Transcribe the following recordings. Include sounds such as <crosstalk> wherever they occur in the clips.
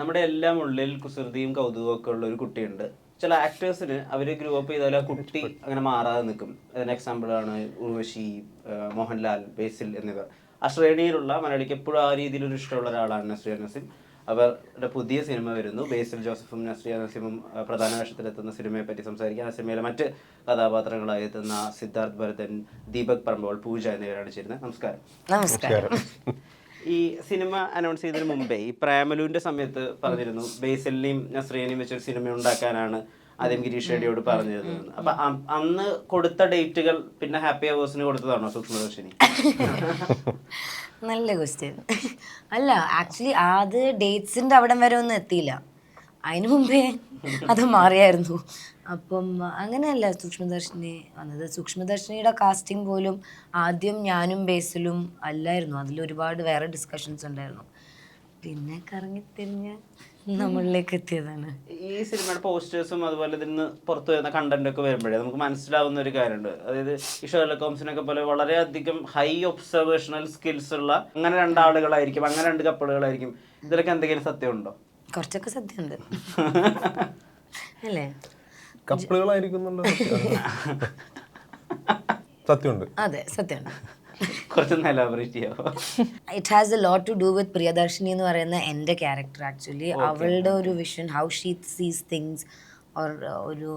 നമ്മുടെ എല്ലാം ഉള്ളിൽ കുസൃതിയും കൗതുകവും ഒക്കെ ഉള്ള ഒരു കുട്ടിയുണ്ട്. ചില ആക്ടേഴ്സിന് അവർ ഗ്രൂ അപ്പ് ചെയ്താൽ ആ കുട്ടി അങ്ങനെ മാറാതെ നിൽക്കും. അതിന് എക്സാമ്പിൾ ആണ് ഉർവശി മോഹൻലാൽ ബേസിൽ എന്നിവർ. ആ ശ്രേണിയിലുള്ള മലയാളിക്ക് എപ്പോഴും ആ രീതിയിലൊരു ഇഷ്ടമുള്ള ഒരാളാണ് നസ്രിയ നസീം. അവരുടെ പുതിയ സിനിമ വരുന്നു. ബേസിൽ ജോസഫും നസ്രിയ നസീമും പ്രധാന വേഷത്തിലെത്തുന്ന സിനിമയെ പറ്റി സംസാരിക്കാൻ ആ സിനിമയിലെ മറ്റ് കഥാപാത്രങ്ങളായി എത്തുന്ന സിദ്ധാർത്ഥ് ഭരതൻ ദീപക് പറമ്പോൾ പൂജ എന്നിവരാണ് ചേരുന്നത്. നമസ്കാരം. നമസ്കാരം. ഈ സിനിമ അനൗൺസ് ചെയ്തതിന് മുമ്പേ ഈ പ്രേമലുവിന്റെ സമയത്ത് പറഞ്ഞിരുന്നു ബേസലിനെയും നസ്രീനെയും വെച്ചൊരു സിനിമ ഉണ്ടാക്കാനാണ് ആദ്യം ഗിരീഷ് ഷെഡിയോട് പറഞ്ഞിരുന്നത് അപ്പൊ അന്ന് കൊടുത്ത ഡേറ്റുകൾ പിന്നെ ഹാപ്പി അവേഴ്സിന് കൊടുത്തതാണോ സൂക്ഷ്മദർശിനി <laughs> നല്ല ക്വസ്റ്റ്യൻ അല്ല ആക്ച്വലി ആദ്യ ഡേറ്റ്സിന്റെ അവിടം വരെ ഒന്നും എത്തിയില്ല. അതിനു മുമ്പേ അത് മാറിയായിരുന്നു. അപ്പം അങ്ങനെയല്ല സൂക്ഷ്മദർശിനി വന്നത്. സൂക്ഷ്മദർശിനിയുടെ കാസ്റ്റിംഗ് പോലും ആദ്യം ഞാനും ബേസിലും അല്ലായിരുന്നു. അതിൽ ഒരുപാട് വേറെ ഡിസ്കഷൻസ് ഉണ്ടായിരുന്നു. പിന്നെ കറങ്ങി കറങ്ങിത്തിരിഞ്ഞ് നമ്മളിലേക്ക് എത്തിയതാണ്. ഈ സിനിമയുടെ പോസ്റ്റേഴ്സും അതുപോലെ ഇതിന് പുറത്തു വരുന്ന കണ്ടന്റ് ഒക്കെ വരുമ്പോഴേ നമുക്ക് മനസ്സിലാവുന്ന ഒരു കാര്യമുണ്ട്. അതായത് ഈ ഷെർലക് ഹോംസിനൊക്കെ പോലെ വളരെയധികം ഹൈ ഒബ്സർവേഷണൽ സ്കിൽസ് ഉള്ള അങ്ങനെ രണ്ടാളുകളായിരിക്കും അങ്ങനെ രണ്ട് കപ്പിളുകളായിരിക്കും ഇതിലൊക്കെ എന്തെങ്കിലും സത്യമുണ്ടോ? കുറച്ചൊക്കെ സത്യമുണ്ട്. <laughs> അല്ലേ? കപ്പിളുകളായിരിക്കുന്നുണ്ടോ. സത്യമുണ്ട്. അതെ സത്യമാണ് കുറച്ചൊന്ന് എലാബറേറ്റ് ചെയ്യാമോ it has a lot to do with Priyadarshini എന്ന് പറയുന്ന എന്റെ ക്യാരക്ടർ ആക്ച്വലി അവളുടെ ഒരു vision how she sees things or ഒരു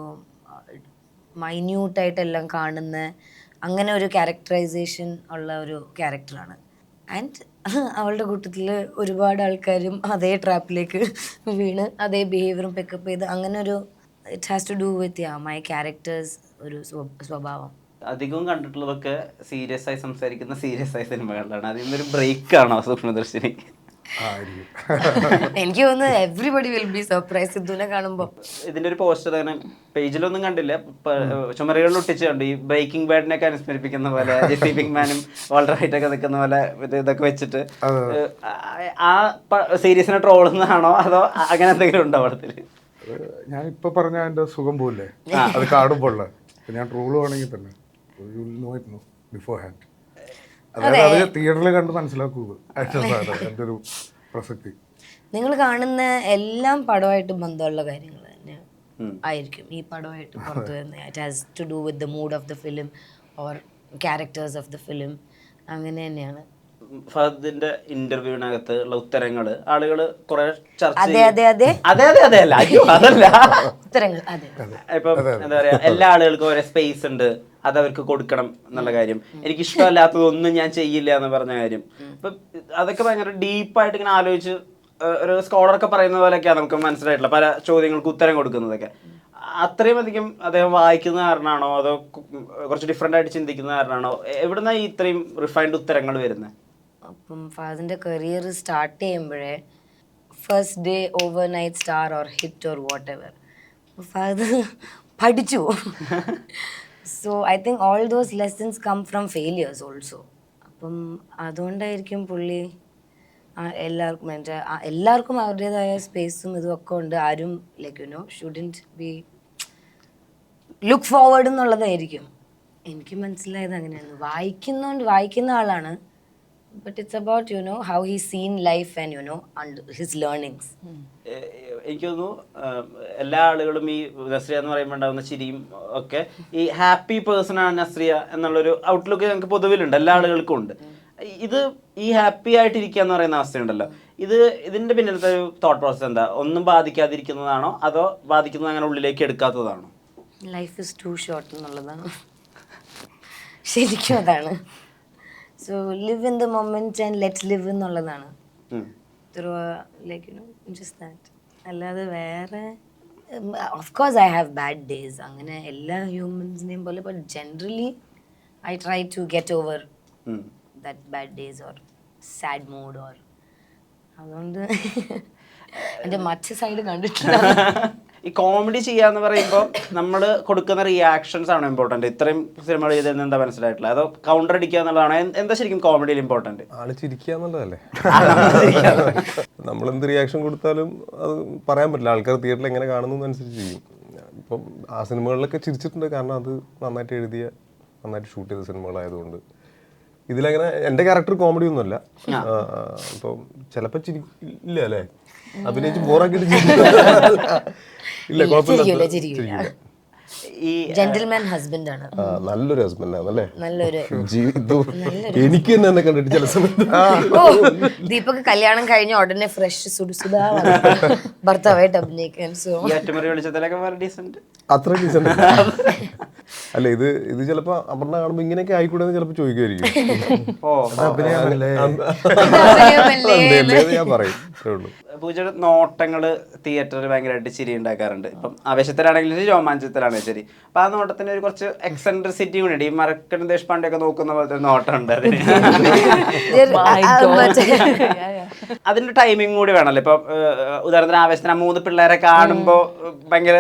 മൈന്യൂട്ടായിട്ടെല്ലാം കാണുന്ന അങ്ങനെ ഒരു ക്യാരക്ടറൈസേഷൻ ഉള്ള ഒരു ക്യാരക്ടറാണ് ആൻഡ് <laughs> അവളുടെ കൂട്ടത്തിൽ ഒരുപാട് ആൾക്കാരും അതേ ട്രാപ്പിലേക്ക് വീണ് അതേ ബിഹേവിയറും പിക്കപ്പ് ചെയ്ത് അങ്ങനെ ഒരു it has to do with my characters ഒരു സ്വഭാവം. അധികവും കണ്ടിട്ടുള്ളതൊക്കെ സീരിയസ് ആയി സംസാരിക്കുന്ന സീരിയസ് ആയ സിനിമകളിലാണ്. അതിൽ നിന്നൊരു ബ്രേക്ക് ആണോ സൂക്ഷ്മദർശിനി എനിക്ക് തോന്നുന്നു എവ്രിബഡി വിൽ ബി സർപ്രൈസ് സിദ്ധുനെ കാണുമ്പോൾ ഇതിന്റെ ഒരു പോസ്റ്റർ അങ്ങനെ പേജിലൊന്നും കണ്ടില്ല. ചുമരുകളിൽ ഒട്ടിച്ച് കണ്ടു. ഈ ബ്രേക്കിംഗ് ബാഡിനൊക്കെ അനുസ്മരിപ്പിക്കുന്ന പോലെ ജെസി മാനും വാൾട്ടർ ഹൈറ്റ് ഒക്കെ നിൽക്കുന്ന പോലെ ഇത് ഇതൊക്കെ വെച്ചിട്ട്. ആ സീരീസിനെ ട്രോളുന്നതാണോ അതോ അങ്ങനെ എന്തെങ്കിലും ഉണ്ടോ പടത്തിൽ? ഞാൻ ഇപ്പൊ പറഞ്ഞ എന്റെ സുഖം പോവില്ലേ? അത് കാടുമ്പോൾ ഞാൻ ട്രോൾ വേണമെങ്കിൽ തന്നെ. ബിഫോർ ഹാൻഡ് അതായത് അത്. തിയേറ്ററിൽ കണ്ട് മനസ്സിലാക്കൂ എന്റെ ഒരു പ്രസക്തി. നിങ്ങൾ കാണുന്ന എല്ലാം പടമായിട്ട് ബന്ധമുള്ള കാര്യങ്ങൾ തന്നെ ആയിരിക്കും. ഈ പടമായിട്ട് പുറത്തു വരുന്നത് it has to do with the mood of the film or characters of the film അങ്ങനെ തന്നെയാണ്. ഫഹദിന്റെ ഇന്റർവ്യൂവിനകത്ത് ഉള്ള ഉത്തരങ്ങൾ ആളുകൾ കുറെ ചർച്ച അതെ. അതെ അതെ. അതെ അതെ അതെ അല്ല അയ്യോ അതല്ല. ഉത്തരങ്ങൾ അതെ. ഇപ്പം എന്താ പറയാ എല്ലാ ആളുകൾക്കും ഓരോ സ്പേസ് ഉണ്ട്. അത് അവർക്ക് കൊടുക്കണം എന്നുള്ള കാര്യം. എനിക്ക് ഇഷ്ടമല്ലാത്തതൊന്നും ഞാൻ ചെയ്യില്ല എന്ന് പറഞ്ഞ കാര്യം. ഇപ്പൊ അതൊക്കെ ഭയങ്കര ഡീപ്പായിട്ട് ഇങ്ങനെ ആലോചിച്ച് ഒരു സ്കോളർ ഒക്കെ പറയുന്ന പോലെയൊക്കെയാണ് നമുക്ക് മനസ്സിലായിട്ടുള്ള പല ചോദ്യങ്ങൾക്ക് ഉത്തരം കൊടുക്കുന്നതൊക്കെ. അത്രയും അധികം അദ്ദേഹം വായിക്കുന്ന കാരണമാണോ അതോ കുറച്ച് ഡിഫറെന്റ് ആയിട്ട് ചിന്തിക്കുന്ന കാരണമാണോ എവിടുന്ന ഈ ഇത്രയും റിഫൈൻഡ് ഉത്തരങ്ങൾ വരുന്നത് അപ്പം ഫാദറിന്റെ കരിയർ സ്റ്റാർട്ട് ചെയ്യുമ്പോഴേ first day overnight star or hit or whatever father പഠിച്ചു. So I think all those lessons come from failures also അപ്പം അതുകൊണ്ടായിരിക്കും പുള്ളി എല്ലാവർക്കും എന്റെ എല്ലാവർക്കും അവരുടേതായ സ്പേസും ഇതും ഒക്കെ ഉണ്ട്. ആരും like you know shouldn't be look forward എന്നുള്ളതായിരിക്കും. എനിക്ക് മനസ്സിലായത് അങ്ങനെയാണ്. വായിക്കുന്നോണ്ട് വായിക്കുന്ന ആളാണ്. But it's about you know how he seen life and you know his learnings ഏഹ് എനിക്ക് തോന്നുന്നു എല്ലാ ആളുകളും ഈ നസ്രിയ എന്ന് പറയുമ്പോൾ ഉണ്ടാകുന്ന ചിരിയും ഒക്കെ ഈ ഹാപ്പി പേഴ്സൺ ആണ് നസ്രിയ എന്നുള്ളൊരു ഔട്ട്ലുക്ക് ഞങ്ങൾക്ക് പൊതുവിലുണ്ട് എല്ലാ ആളുകൾക്കും ഉണ്ട്. ഇത് ഈ ഹാപ്പി ആയിട്ടിരിക്കുക എന്ന് പറയുന്ന അവസ്ഥയുണ്ടല്ലോ. ഇത് ഇതിന്റെ പിന്നിലത്തെ ഒരു തോട്ട് പ്രോസസ് എന്താ? ഒന്നും ബാധിക്കാതിരിക്കുന്നതാണോ അതോ ബാധിക്കുന്നത് അങ്ങനെ ഉള്ളിലേക്ക് എടുക്കാത്തതാണോ? ലൈഫ് ഇസ് ടു ഷോർട്ട് എന്നുള്ളതാണ്. ശരിക്കും അതാണ്. So live in the moment and let's live എന്നുള്ളതാണ് ഉം. Through like you know just that അല്ലാതെ വേറെ of course I have bad days അങ്ങനെ എല്ലാ ഹ്യൂമൻസിനെയും പോലെ but generally I try to get over. That bad days or sad mood or അതുകൊണ്ട് <laughs> എന്റെ മറ്റു സൈഡ് കണ്ടിട്ടില്ല <laughs> ഈ കോമഡി ചെയ്യാന്ന് പറയുമ്പോൾ നമ്മൾ കൊടുക്കുന്ന റിയാക്ഷൻസ് ആണ് ഇമ്പോർട്ടന്റ് ഇത്രയും സിനിമകൾ ചെയ്തതെന്ന് എന്താ മനസ്സിലായിട്ടില്ല അതോ കൗണ്ടർ അടിക്കുക എന്നുള്ളതാണ്? എന്താ ശരിക്കും കോമഡിയിൽ ഇമ്പോർട്ടന്റ് ആൾ ചിരിക്കുക എന്നുള്ളതല്ലേ? നമ്മൾ എന്ത് റിയാക്ഷൻ കൊടുത്താലും അത് പറയാൻ പറ്റില്ല. ആൾക്കാർ തിയേറ്ററിൽ എങ്ങനെ കാണുന്നു അനുസരിച്ച് ചെയ്യും. ഇപ്പം ആ സിനിമകളിലൊക്കെ ചിരിച്ചിട്ടുണ്ട്. കാരണം അത് നന്നായിട്ട് എഴുതിയ നന്നായിട്ട് ഷൂട്ട് ചെയ്ത സിനിമകളായതുകൊണ്ട് ഇതിലങ്ങനെ എന്റെ ക്യാരക്ടർ കോമഡി ഒന്നുമല്ല. അപ്പൊ ചിലപ്പോൾ ചിരി ഇല്ല അല്ലേ? അഭിനയിച്ച് ബോറാക്കിയിട്ട് ഇല്ല കുഴപ്പമില്ല. ഈ ജെന്റിൽമാൻ ഹസ്ബൻഡ് ആണ്. നല്ലൊരു ഹസ്ബൻഡ് ആണല്ലേ? നല്ലൊരു ജീവിതം എനിക്ക് തന്നെ എന്നെ കണ്ടിട്ട് ചില സമയത്ത്. ദീപക് കല്യാണം കഴിഞ്ഞ ഉടനെ ഫ്രഷ് സുഡുസുഡാ <laughs> ഭർത്താവായിട്ട് അഭിനയിക്കാൻ സോ അത്ര ഡീസന്റ് അല്ല ഇത് ഇത് ചിലപ്പോ അപർണ കാണുമ്പോ ഇങ്ങനെയൊക്കെ ആയിക്കൂടെ ചിലപ്പോ ചോദിക്കുമായിരിക്കും ഞാൻ പറയും. പൂജയുടെ നോട്ടങ്ങൾ തിയേറ്ററിൽ ഭയങ്കരമായിട്ട് ചിരി ഉണ്ടാക്കാറുണ്ട്. ഇപ്പം ആവേശത്തിലാണെങ്കിലും ശരി രോമാഞ്ചത്തിലാണെങ്കിലും ശരി. അപ്പൊ ആ നോട്ടത്തിന് ഒരു കുറച്ച് എക്സെൻട്രിസിറ്റി കൂടി ഉണ്ട്. ഈ മറക്കൻ ദേശ്പാണ്ഡെ ഒക്കെ നോക്കുന്ന പോലത്തെ നോട്ടം ഉണ്ട് അതിന്. <laughs> അതിന്റെ ടൈമിംഗ് കൂടി വേണമല്ലോ. ഇപ്പൊ ഉദാഹരണത്തിന് ആവേശത്തിന് ആ മൂന്ന് പിള്ളേരെ കാണുമ്പോ ഭയങ്കര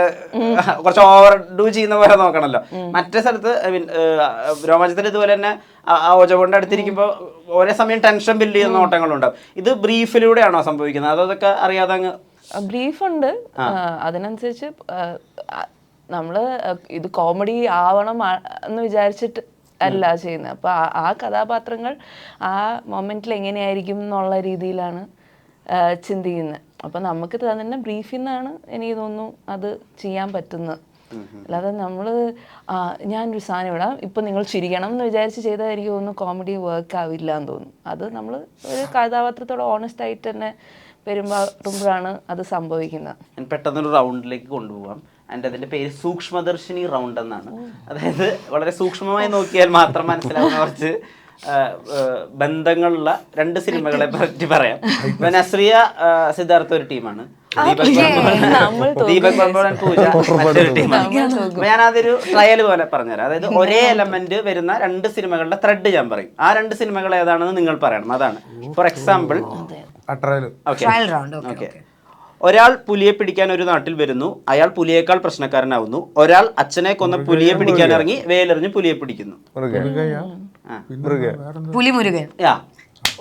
കുറച്ച് ഓവർ ഡൂ ചെയ്യുന്ന പോലെ നോക്കണല്ലോ മറ്റേ സ്ഥലത്ത് ഐ മീൻ ഏഹ്, രോമാഞ്ചത്തിൽ ഇതുപോലെ തന്നെ ആ- ഓജ ഓജകൊണ്ട് അടുത്തിരിക്കുമ്പോൾ ഒരേ സമയം ടെൻഷൻ ബിൽഡ് ചെയ്യുന്ന നോട്ടങ്ങളുണ്ടാവും. ഇത് ബ്രീഫിലൂടെയാണോ സംഭവിക്കുന്നത്? അതോ അതൊക്കെ അറിയാതെ അങ്ങ് ബ്രീഫ് ഉണ്ട് അതിനനുസരിച്ച് നമ്മൾ ഇത് കോമഡി ആവണം എന്ന് വിചാരിച്ചിട്ട് അല്ല ചെയ്യുന്നത്. അപ്പൊ ആ- കഥാപാത്രങ്ങൾ ആ മൊമെന്റിൽ എങ്ങനെയായിരിക്കും എന്നുള്ള രീതിയിലാണ് ചിന്തിക്കുന്നത്. അപ്പൊ നമുക്ക് തന്നെ ബ്രീഫിൽ നിന്നാണ് എനിക്ക് തോന്നുന്നു അത് ചെയ്യാൻ പറ്റുന്നത്. അല്ലാതെ നമ്മൾ ഞാനൊരു സാധനം ഇടാം. ഇപ്പൊ നിങ്ങൾ ചിരിക്കണം എന്ന് വിചാരിച്ച് ചെയ്തായിരിക്കും എനിക്ക് തോന്നുന്നു കോമഡി വർക്ക് ആവില്ല എന്ന് തോന്നുന്നു. അത് നമ്മൾ ഒരു കഥാപാത്രത്തോട് ഓണസ്റ്റ് ആയിട്ട് തന്നെ പെരുമാറുമ്പോഴാണ് അത് സംഭവിക്കുന്നത്. ഞാൻ പെട്ടെന്നൊരു റൗണ്ടിലേക്ക് കൊണ്ടുപോകാം ആൻഡ് അതിന്റെ പേര് സൂക്ഷ്മദർശിനി റൗണ്ട് എന്നാണ്. അതായത് വളരെ സൂക്ഷ്മമായി നോക്കിയാൽ മാത്രം മനസ്സിലാവുന്ന കുറച്ച് ബന്ധങ്ങളുള്ള രണ്ട് സിനിമകളെ പറ്റി പറയാം. <laughs> നസ്രിയ സിദ്ധാർത്ഥ ഒരു ടീമാണ്. ദീപക് നമ്മൾ ദീപക് വർമ്മ പൂജ. മറ്റൊരു ടീമാണ്. ഞാൻ അതൊരു ട്രയൽ പോലെ പറഞ്ഞുതരാം. അതായത് ഒരേ എലമെന്റ് വരുന്ന രണ്ട് സിനിമകളുടെ ത്രെഡ് ഞാൻ പറയും. ആ രണ്ട് സിനിമകൾ ഏതാണെന്ന് നിങ്ങൾ പറയണം. അതാണ്. For example a trial okay trial round okay okay ഒരാൾ പുലിയെ പിടിക്കാൻ ഒരു നാട്ടിൽ വരുന്നു. അയാൾ പുലിയേക്കാൾ പ്രശ്നക്കാരനാവുന്നു. ഒരാൾ അച്ഛനെ കൊന്ന പുലിയെ പിടിക്കാൻ ഇറങ്ങി വേലെറിഞ്ഞ് പുലിയെ പിടിക്കുന്നു. പുലി മുരുകൻ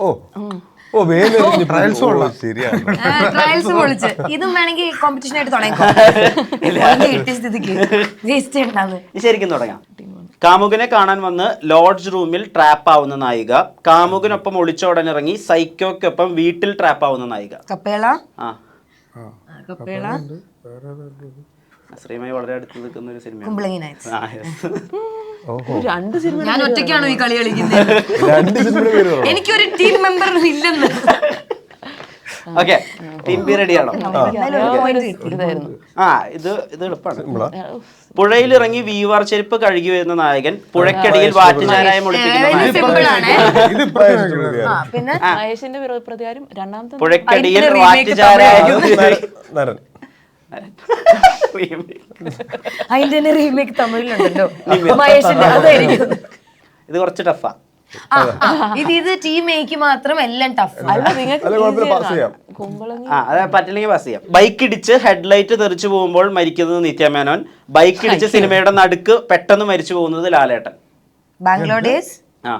ഓ. ഓ ട്രയൽസ് പൊളിച്ച്. ഇതും വേണമെങ്കിൽ കോമ്പറ്റീഷൻ ആയിട്ട് തുടങ്ങിക്കോ. ശരിക്കും തുടങ്ങാം. കാമുകനെ കാണാൻ വന്ന് ലോഡ്ജ് റൂമിൽ ട്രാപ്പ് ആവുന്ന നായിക. കാമുകനൊപ്പം ഒളിച്ചോടനിറങ്ങി സൈക്കോക്കൊപ്പം വീട്ടിൽ ട്രാപ്പ് ആവുന്ന നായിക. കപ്പേള? ആ. കപ്പേള? ശ്രീമായി വളരെ അടുത്ത് നിൽക്കുന്ന ഒരു സിനിമ രണ്ട് സിനിമ ഞാൻ ഒറ്റയ്ക്കാണോ ഈ കളി കളിക്കുന്നത്? രണ്ട് സിനിമയുടെ പേര് പറ എനിക്കൊരു ടീം മെമ്പർ ഇല്ലെന്ന്. ഓക്കെ ടീം ബി റെഡിയാണോ? ഇതായിരുന്നു ആ. ഇത് ഇത് എളുപ്പമാണ്. പുഴയിലിറങ്ങി വീവാർ ചെരുപ്പ് കഴുകി വരുന്ന നായകൻ പുഴക്കടിയിൽ വാറ്റുചാരായ നായകൻ. ആണ് ഇത് ആ, പിന്നെ മഹേഷിന്റെ വിരോധ പ്രതികാരം രണ്ടാമത്തെ പുഴക്കടിയിൽ വാറ്റുചാരായ. നരൻ. <laughs> അതിന്റെ തന്നെ റീമേക്ക് തമിഴിലുണ്ടല്ലോ. മഹേഷിന്റെ അതായിരിക്കും. ഇത് കുറച്ച് ടഫാ. ഇത് ഇത് ടീം എക്ക് മാത്രം എല്ലാം ടഫ്. പറ്റില്ലെങ്കിൽ പാസ് ചെയ്യാം. ബൈക്ക് ഇടിച്ച് ഹെഡ്ലൈറ്റ് തെറിച്ചു പോകുമ്പോൾ മരിക്കുന്നത് നിത്യമേനോൻ ബൈക്ക് ഇടിച്ച് സിനിമയുടെ നടുക്ക് പെട്ടെന്ന് മരിച്ചു പോകുന്നത് ലാലേട്ടൻ. ബാംഗ്ലൂർ ഡേസ് ആ.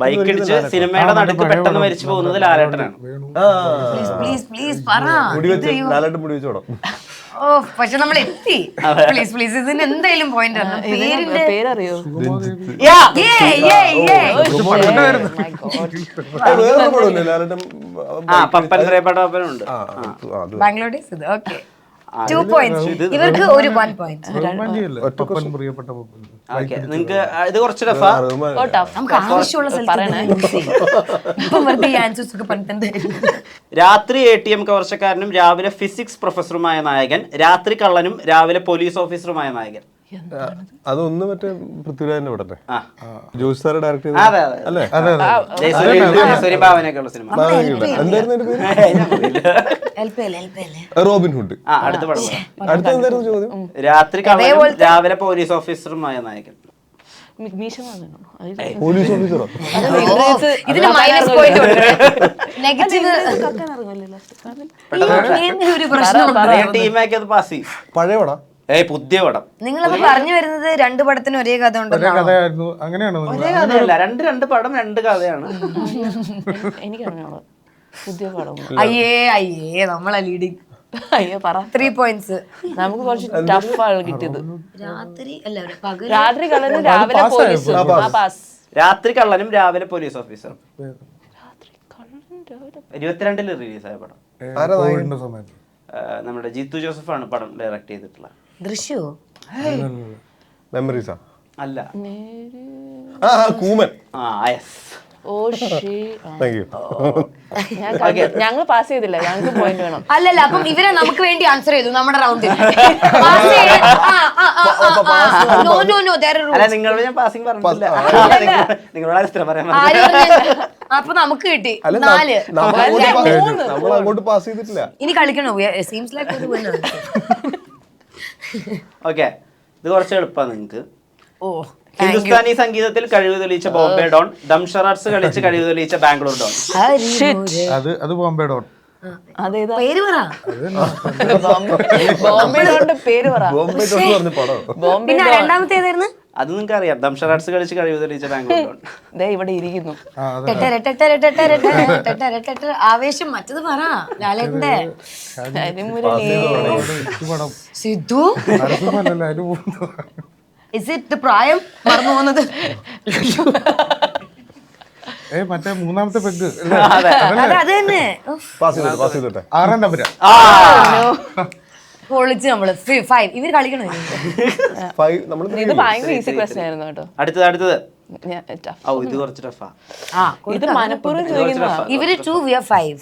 ബൈക്ക് ഇടിച്ച് സിനിമയുടെ നടുക്ക് പെട്ടെന്ന് മരിച്ചു പോകുന്നത് ലാലേട്ടനാണ് ആ പ്ലീസ് പ്ലീസ് പ്ലീസ് പറ മുടി വെച്ച് നാലായിട്ട് മുടി വെച്ചോടോ ഓ പക്ഷെ നമ്മൾ എത്തി പ്ലീസ് പ്ലീസ് ഇതിന് എന്തായാലും പോയിന്റ് പേരറിയോ ബാംഗ്ലൂർ ഡേസ് ഇത് ഓക്കെ ടു ഇവർക്ക് ഒരു വൺ പോയിന്റ്? പപ്പൻ പ്രിയപ്പെട്ട പപ്പൻ ഓക്കെ. നിങ്ങക്ക് ഇത് കുറച്ച് ടഫാ? നമുക്ക് ആവശ്യമുള്ള സ്ഥലത്ത് രാത്രി എ ടി എം കവർച്ചക്കാരനും രാവിലെ ഫിസിക്സ് പ്രൊഫസറുമായ നായകൻ രാത്രി കള്ളനും രാവിലെ പോലീസ് ഓഫീസറുമായ നായകൻ. അതൊന്ന് മറ്റേ പൃഥ്വിരാജിന്റെ പടത്തെ ആ. ജോഷി സാറ് ഡയറക്ട് ചെയ്ത? അതെ അതെ അല്ലേ? എന്തായിരുന്നു റോബിൻ ഹുഡ്. ആ അടുത്ത അടുത്ത എന്തായിരുന്നു ചോദ്യം? രാത്രി രാവിലെ പോലീസ് ഓഫീസറുമായ നായകൻ. പോലീസ് ഓഫീസറോ? ഇതിന് മൈനസ് പോയിന്റ് നെഗറ്റീവ് പഴയ പടാ. ഏയ് പുതിയ പടം. നിങ്ങളപ്പോ പറഞ്ഞു വരുന്നത് രണ്ട് പടത്തിന് ഒരേ കഥ ഒരേ ഉണ്ടെന്നാണോ കഥയായിരുന്നു. അങ്ങനെയാണോ ഒരേ കഥയല്ല രണ്ട് രണ്ട് പടം രണ്ട് കഥയാണ്. എനിക്കറിഞ്ഞോളൂ പുതിയ പടം. അയ്യേ അയ്യേ നമ്മളെ ലീഡിങ് അയ്യോ പറ. ത്രീ പോയിന്റ്സ് നമുക്ക് കുറച്ച് ആണ് കിട്ടിയത്. രാത്രി അല്ല പകൽ രാത്രി കള്ളനും രാവിലെ പോലീസ്. പാസ് രാത്രി കള്ളനും രാവിലെ പോലീസ് ഓഫീസറും. രാത്രി കള്ളൻ രാവിലെ ഇരുപത്തിരണ്ടിൽ റിലീസായ പടം. നമ്മുടെ ജിത്തു ജോസഫാണ് പടം ഡയറക്ട് ചെയ്തിട്ടുള്ളത്. ദൃശ്യോ? മെമ്മറീസാ അല്ല. ആ കൂമൻ. ആ yes oh she. Thank you ഞങ്ങൾ പാസ് ചെയ്തില്ല. ഞങ്ങൾക്ക് പോയിന്റ് വേണം. അല്ലല്ല അപ്പം ഇവരെ നമുക്ക് വേണ്ടി ആൻസർ ചെയ്തു നമ്മുടെ റൗണ്ടിൽ നോ നോ നോ അല്ല നിങ്ങളോട് ഞാൻ പാസിംഗ് പറഞ്ഞില്ല നിങ്ങളോട് ആരും പറയാൻ? അപ്പൊ നമുക്ക് കിട്ടി. നാല്. നമ്മൾ അങ്ങോട്ട് പാസ് ചെയ്തിട്ടില്ല. ഇനി കളിക്കണോ? സീംസ് ലൈക്ക് ഒരു. <laughs> ഓക്കെ ഇത് കുറച്ച് എളുപ്പമാണ് നിങ്ങൾക്ക് ഓ ഹിന്ദുസ്ഥാനി സംഗീതത്തിൽ കഴിവ് തെളിയിച്ച ബോംബെ ഡോൺ ദംഷറാർട്സ് കളിച്ച് <laughs> കഴിവ് തെളിയിച്ച ബാംഗ്ലൂർ ഡോൺ. അത് അത് ബോംബെ ഡോൺ. പേര് പറ. ബോംബെ ഡോണിന്റെ പേര് പറ. ബോംബെ ഡോൺ പറഞ്ഞ പടം. ബോംബെ പിന്നെ രണ്ടാമത്തെ ഏതായിരുന്നു അത് നിങ്ങൾക്ക് അറിയാം. ദംഷറാർട്സ് കളിച്ച് കഴിവ് തെളിയിച്ച <laughs> ബാംഗ്ലൂർ ദേ ഇവിടെ ഇരിക്കുന്നു. ആ അതെ ടെട്ടര ടെട്ടര ടെട്ടര ടെട്ടര ടെട്ടര ടെട്ടര. ആവേശം മറ്റത് പറ. ലാലേട്ടന്റെ സിദ്ധു? നരസിംഹല്ലല്ലോ അതിന് പോകുന്നു. ഇസ് ഇറ്റ് പ്രായം? മറന്നു പോകുന്നത്. ഏ മറ്റേ മൂന്നാമത്തെ പെഗ്. ആറാം നമ്പരാ. പൊളിച്ച് നമ്മൾ. ഫൈവ് ഇവർ കളിക്കണോ ഫൈവ് നമ്മൾ ഇത് ഭയങ്കര ഈസി ക്വസ്റ്റ്യൻ ആയിരുന്നു കേട്ടോ. അടുത്തത് അടുത്തത്. ഞാൻ tough. ഇത് കുറച്ച് ടഫാ. ആ ഇത് മനഃപൂർവം ചോദിക്കുന്നതാ. ഇവർ two we are five